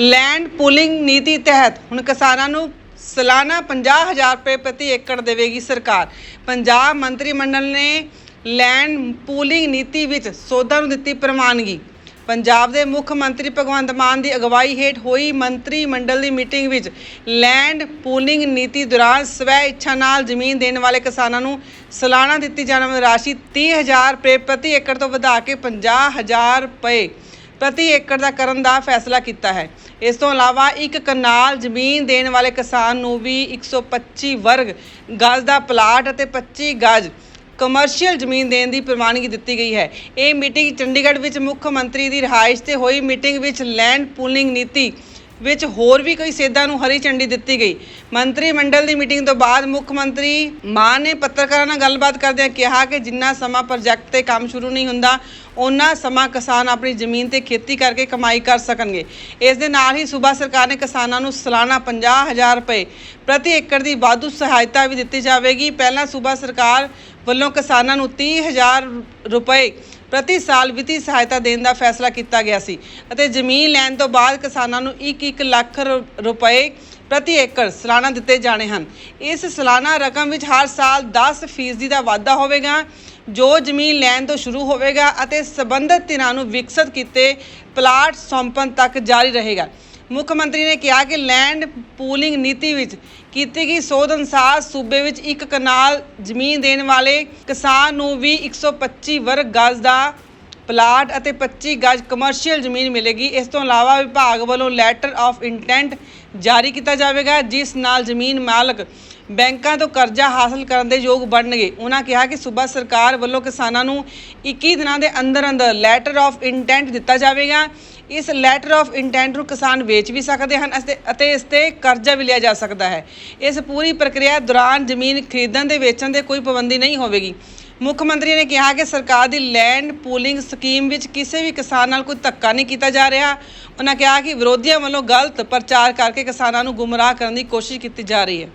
Land pooling ਨੀਤੀ ਤਹਿਤ ਹੁਣ ਕਿਸਾਨਾਂ ਨੂੰ ਸਾਲਾਨਾ 50000 ਰੁਪਏ ਪ੍ਰਤੀ ਏਕੜ ਦੇਵੇਗੀ ਸਰਕਾਰ। ਪੰਜਾਬ ਮੰਤਰੀ ਮੰਡਲ ਨੇ ਲੈਂਡ ਪੂਲਿੰਗ ਨੀਤੀ ਵਿੱਚ ਸੋਧਾਂ ਨੂੰ ਦਿੱਤੀ ਪ੍ਰਵਾਨਗੀ। ਪੰਜਾਬ ਦੇ ਮੁੱਖ ਮੰਤਰੀ ਭਗਵੰਤ ਮਾਨ ਦੀ ਅਗਵਾਈ ਹੇਠ ਹੋਈ ਮੰਤਰੀ ਮੰਡਲ ਦੀ ਮੀਟਿੰਗ ਵਿੱਚ ਲੈਂਡ ਪੂਲਿੰਗ ਨੀਤੀ ਦੌਰਾਨ ਸਵੈ ਇੱਛਾ ਨਾਲ ਜ਼ਮੀਨ ਦੇਣ ਵਾਲੇ ਕਿਸਾਨਾਂ ਨੂੰ ਸਾਲਾਨਾ ਦਿੱਤੀ ਜਾਣ ਵਾਲੀ ਰਾਸ਼ੀ 30000 ਰੁਪਏ ਪ੍ਰਤੀ ਏਕੜ ਤੋਂ ਵਧਾ ਕੇ 50000 ਰੁਪਏ। ਪ੍ਰਤੀ ਏਕੜ ਦਾ ਕਰਨ ਦਾ ਫੈਸਲਾ ਕੀਤਾ ਹੈ। ਇਸ ਤੋਂ ਇਲਾਵਾ ਇੱਕ ਕਨਾਲ ਜ਼ਮੀਨ ਦੇਣ ਵਾਲੇ ਕਿਸਾਨ ਨੂੰ ਵੀ 125 ਵਰਗ ਗਜ਼ ਦਾ ਪਲਾਟ ਅਤੇ 25 ਗਜ਼ ਕਮਰਸ਼ੀਅਲ ਜ਼ਮੀਨ ਦੇਣ ਦੀ ਪ੍ਰਵਾਨਗੀ ਦਿੱਤੀ ਗਈ ਹੈ। ਇਹ ਮੀਟਿੰਗ ਚੰਡੀਗੜ੍ਹ ਵਿੱਚ ਮੁੱਖ ਮੰਤਰੀ ਦੀ ਰਿਹਾਇਸ਼ ਤੇ ਹੋਈ ਮੀਟਿੰਗ ਵਿੱਚ ਲੈਂਡ ਪੂਲਿੰਗ ਨੀਤੀ ਵਿੱਚ ਹੋਰ ਵੀ ਕਈ ਸੇਧਾਂ ਨੂੰ ਹਰੀ ਝੰਡੀ ਦਿੱਤੀ ਗਈ। ਮੰਤਰੀ ਮੰਡਲ ਦੀ ਮੀਟਿੰਗ ਤੋਂ ਬਾਅਦ ਮੁੱਖ ਮੰਤਰੀ ਮਾਨ ਨੇ ਪੱਤਰਕਾਰਾਂ ਨਾਲ ਗੱਲਬਾਤ ਕਰਦਿਆਂ ਕਿਹਾ ਕਿ ਜਿੰਨਾ ਸਮਾਂ ਪ੍ਰੋਜੈਕਟ ਤੇ ਕੰਮ ਸ਼ੁਰੂ ਨਹੀਂ ਹੁੰਦਾ ਉਹਨਾਂ ਸਮਾਂ ਕਿਸਾਨ ਆਪਣੀ ਜ਼ਮੀਨ ਤੇ ਖੇਤੀ ਕਰਕੇ ਕਮਾਈ ਕਰ ਸਕਣਗੇ। ਇਸ ਦੇ ਨਾਲ ਹੀ ਸੂਬਾ ਸਰਕਾਰ ਨੇ ਕਿਸਾਨਾਂ ਨੂੰ ਸਾਲਾਨਾ 50000 ਰੁਪਏ ਪ੍ਰਤੀ ਏਕੜ ਦੀ ਵਾਧੂ ਸਹਾਇਤਾ ਵੀ ਦਿੱਤੀ ਜਾਵੇਗੀ। ਪਹਿਲਾਂ ਸੂਬਾ ਸਰਕਾਰ ਵੱਲੋਂ ਕਿਸਾਨਾਂ ਨੂੰ 30000 ਰੁਪਏ ਪ੍ਰਤੀ ਸਾਲ ਵਿੱਤੀ ਸਹਾਇਤਾ ਦੇਣ ਦਾ ਫੈਸਲਾ ਕੀਤਾ ਗਿਆ ਸੀ ਅਤੇ ਜ਼ਮੀਨ ਲੈਣ ਤੋਂ ਬਾਅਦ ਕਿਸਾਨਾਂ ਨੂੰ 1-1 ਲੱਖ ਰੁ- ਰੁਪਏ ਪ੍ਰਤੀ ਏਕੜ ਸਾਲਾਨਾ ਦਿੱਤੇ ਜਾਣੇ ਹਨ। ਇਸ ਸਾਲਾਨਾ ਰਕਮ ਵਿੱਚ ਹਰ ਸਾਲ 10% ਫੀਸਦੀ ਦਾ ਵਾਧਾ ਹੋਵੇਗਾ, ਜੋ ਜ਼ਮੀਨ ਲੈਣ ਤੋਂ ਸ਼ੁਰੂ ਹੋਵੇਗਾ ਅਤੇ ਸਬੰਧਤ ਧਿਰਾਂ ਨੂੰ ਵਿਕਸਿਤ ਕੀਤੇ ਪਲਾਟ ਸੌਂਪਣ ਤੱਕ ਜਾਰੀ ਰਹੇਗਾ। ਮੁੱਖ ਮੰਤਰੀ ਨੇ ਕਿਹਾ ਕਿ ਲੈਂਡ ਪੂਲਿੰਗ ਨੀਤੀ ਵਿੱਚ ਕੀਤੀ ਗਈ ਸੋਧ ਅਨੁਸਾਰ ਸੂਬੇ ਵਿੱਚ ਇੱਕ ਕਨਾਲ ਜ਼ਮੀਨ ਦੇਣ ਵਾਲੇ ਕਿਸਾਨ ਨੂੰ ਵੀ 125 ਵਰਗ ਗਜ਼ ਦਾ ਪਲਾਟ ਅਤੇ 25 ਗਜ਼ ਕਮਰਸ਼ੀਅਲ ਜ਼ਮੀਨ ਮਿਲੇਗੀ। ਇਸ ਤੋਂ ਇਲਾਵਾ ਵਿਭਾਗ ਵੱਲੋਂ ਲੈਟਰ ਆਫ ਇੰਟੈਂਟ ਜਾਰੀ ਕੀਤਾ ਜਾਵੇਗਾ, ਜਿਸ ਨਾਲ ਜ਼ਮੀਨ ਮਾਲਕ ਬੈਂਕਾਂ ਤੋਂ ਕਰਜ਼ਾ ਹਾਸਲ ਕਰਨ ਦੇ ਯੋਗ ਬਣਨਗੇ। ਉਹਨਾਂ ਕਿਹਾ ਕਿ ਸੂਬਾ ਸਰਕਾਰ ਵੱਲੋਂ ਕਿਸਾਨਾਂ ਨੂੰ 21 ਦਿਨਾਂ ਦੇ ਅੰਦਰ ਅੰਦਰ ਲੈਟਰ ਆਫ ਇੰਟੈਂਟ ਦਿੱਤਾ ਜਾਵੇਗਾ। ਇਸ ਲੈਟਰ ਆਫ ਇੰਟੈਂਟ ਨੂੰ ਕਿਸਾਨ ਵੇਚ ਵੀ ਸਕਦੇ ਹਨ ਅਤੇ- ਇਸ ਤੇ ਕਰਜ਼ਾ ਵੀ ਲਿਆ ਜਾ ਸਕਦਾ ਹੈ। ਇਸ ਪੂਰੀ ਪ੍ਰਕਿਰਿਆ ਦੌਰਾਨ ਜ਼ਮੀਨ ਖਰੀਦਣ ਤੇ ਵੇਚਣ 'ਤੇ ਕੋਈ ਪਾਬੰਦੀ ਨਹੀਂ ਹੋਵੇਗੀ। ਮੁੱਖ ਮੰਤਰੀ ਨੇ ਕਿਹਾ ਕਿ ਸਰਕਾਰ ਦੀ ਲੈਂਡ ਪੂਲਿੰਗ ਸਕੀਮ ਵਿੱਚ ਕਿਸੇ ਵੀ ਕਿਸਾਨ ਨਾਲ ਕੋਈ ਧੱਕਾ ਨਹੀਂ ਕੀਤਾ ਜਾ ਰਿਹਾ। ਉਹਨਾਂ ਕਿਹਾ ਕਿ ਵਿਰੋਧੀਆਂ ਵੱਲੋਂ ਗਲਤ ਪ੍ਰਚਾਰ ਕਰਕੇ ਕਿਸਾਨਾਂ ਨੂੰ ਗੁੰਮਰਾਹ ਕਰਨ ਦੀ ਕੋਸ਼ਿਸ਼ ਕੀਤੀ ਜਾ ਰਹੀ ਹੈ।